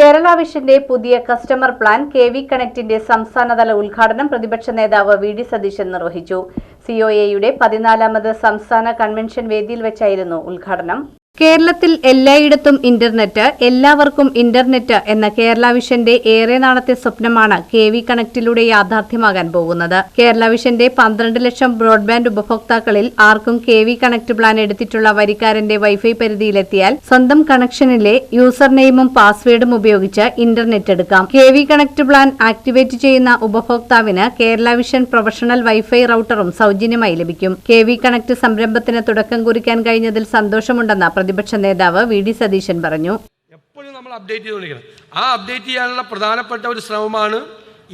കേരള വിഷന്റെ പുതിയ customer plan K V കണക്റ്റിന്റെ സംസ്ഥാനതല ഉദ്ഘാടനം പ്രതിപക്ഷ നേതാവ് വി ഡി സതീശൻ നിർവഹിച്ചു. സിഒഎയുടെ പതിനാലാമത് സംസ്ഥാന കൺവെൻഷൻ വേദിയിൽ വെച്ചായിരുന്നു ഉദ്ഘാടനം. കേരളത്തിൽ എല്ലായിടത്തും ഇന്റർനെറ്റ് എല്ലാവർക്കും ഇന്റർനെറ്റ് എന്ന കേരള വിഷന്റെ ഏറെ നാളത്തെ സ്വപ്നമാണ് കെ വി കണക്റ്റിലൂടെ യാഥാർത്ഥ്യമാകാൻ പോകുന്നത്. കേരള വിഷന്റെ പന്ത്രണ്ട് ലക്ഷം ബ്രോഡ്ബാൻഡ് ഉപഭോക്താക്കളിൽ ആർക്കും കെ വി കണക്ട് പ്ലാൻ എടുത്തിട്ടുള്ള വരിക്കാരന്റെ വൈഫൈ പരിധിയിലെത്തിയാൽ സ്വന്തം കണക്ഷനിലെ യൂസർ നെയിമും പാസ്വേഡും ഉപയോഗിച്ച് ഇന്റർനെറ്റ് എടുക്കാം. K V connect plan activate ചെയ്യുന്ന ഉപഭോക്താവിന് കേരള വിഷൻ പ്രൊഫഷണൽ വൈഫൈ റൌട്ടറും സൗജന്യമായി ലഭിക്കും. കെ വി കണക്ട് സംരംഭത്തിന് തുടക്കം കുറിക്കാൻ കഴിഞ്ഞതിൽ സന്തോഷമുണ്ടെന്ന് പ്രതിപക്ഷ നേതാവ് വി ഡി സതീശൻ പറഞ്ഞു. എപ്പോഴും നമ്മൾ അപ്ഡേറ്റ് ചെയ്തുകൊണ്ടിരിക്കണം ആ അപ്ഡേറ്റ് ചെയ്യാനുള്ള പ്രധാനപ്പെട്ട ഒരു ശ്രമമാണ്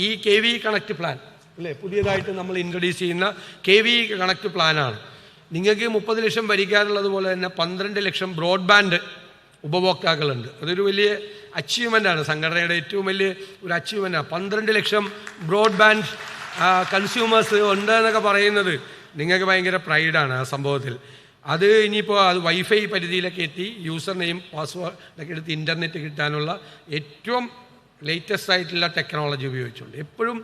ഈ കെ വി കണക്ട് പ്ലാൻ അല്ലേ? പുതിയതായിട്ട് നമ്മൾ ഇൻട്രൊഡ്യൂസ് ചെയ്യുന്ന കെ വി കണക്ട് പ്ലാനാണ് നിങ്ങൾക്ക് മുപ്പത് ലക്ഷം വരിക്കാറുള്ളത് പോലെ തന്നെ പന്ത്രണ്ട് ലക്ഷം ബ്രോഡ്ബാൻഡ് ഉപഭോക്താക്കളുണ്ട്. അതൊരു വലിയ അച്ചീവ്മെന്റ് ആണ്. സംഘടനയുടെ ഏറ്റവും വലിയ ഒരു അച്ചീവ്മെന്റ് ആണ്. പന്ത്രണ്ട് ലക്ഷം ബ്രോഡ്ബാൻഡ് കൺസ്യൂമേഴ്സ് ഉണ്ട് എന്നൊക്കെ പറയുന്നത് നിങ്ങൾക്ക് ഭയങ്കര പ്രൈഡാണ് ആ സംഭവത്തിൽ. അത് ഇനിയിപ്പോൾ അത് വൈഫൈ പരിധിയിലൊക്കെ എത്തി യൂസർ നെയിം പാസ്വേഡൊക്കെ എടുത്ത് ഇന്റർനെറ്റ് കിട്ടാനുള്ള ഏറ്റവും ലേറ്റസ്റ്റ് ആയിട്ടുള്ള ടെക്നോളജി ഉപയോഗിച്ചുകൊണ്ട്. എപ്പോഴും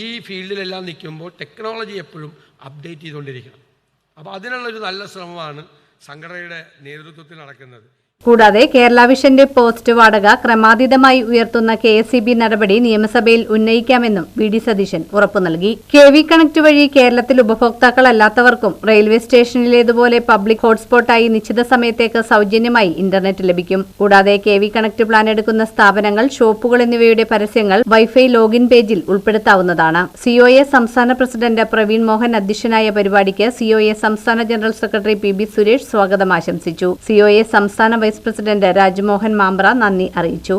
ഈ ഫീൽഡിലെല്ലാം നിൽക്കുമ്പോൾ ടെക്നോളജി എപ്പോഴും അപ്ഡേറ്റ് ചെയ്തുകൊണ്ടിരിക്കണം. അപ്പോൾ അതിനുള്ളൊരു നല്ല ശ്രമമാണ് സംഘടനയുടെ നേതൃത്വത്തിൽ നടക്കുന്നത്. കൂടാതെ കേരള വിഷന്റെ പോസ്റ്റ് വാടക ക്രമാതീതമായി ഉയർത്തുന്ന കെ എസ് ബി നടപടി നിയമസഭയിൽ ഉന്നയിക്കാമെന്നും വി ഡി സതീശൻ ഉറപ്പു നൽകി. കെ വി കണക്ട് വഴി കേരളത്തിൽ ഉപഭോക്താക്കളല്ലാത്തവർക്കും റെയിൽവേ സ്റ്റേഷനിലേതുപോലെ പബ്ലിക് ഹോട്ട്സ്പോട്ടായി നിശ്ചിത സമയത്തേക്ക് സൗജന്യമായി ഇന്റർനെറ്റ് ലഭിക്കും. കൂടാതെ കെ വി കണക്ട് പ്ലാൻ എടുക്കുന്ന സ്ഥാപനങ്ങൾ ഷോപ്പുകൾ എന്നിവയുടെ പരസ്യങ്ങൾ വൈഫൈ ലോഗിൻ പേജിൽ ഉൾപ്പെടുത്താവുന്നതാണ്. സിഒഎ സംസ്ഥാന പ്രസിഡന്റ് പ്രവീൺ മോഹൻ അധ്യക്ഷനായ പരിപാടിക്ക് സിഒഎ സംസ്ഥാന general secretary P B Suresh സ്വാഗതം ആശംസിച്ചു. സിഒഎ സംസ്ഥാന വൈസ് പ്രസിഡന്റ് രാജ്മോഹൻ മാമ്പ്ര നന്ദി അറിയിച്ചു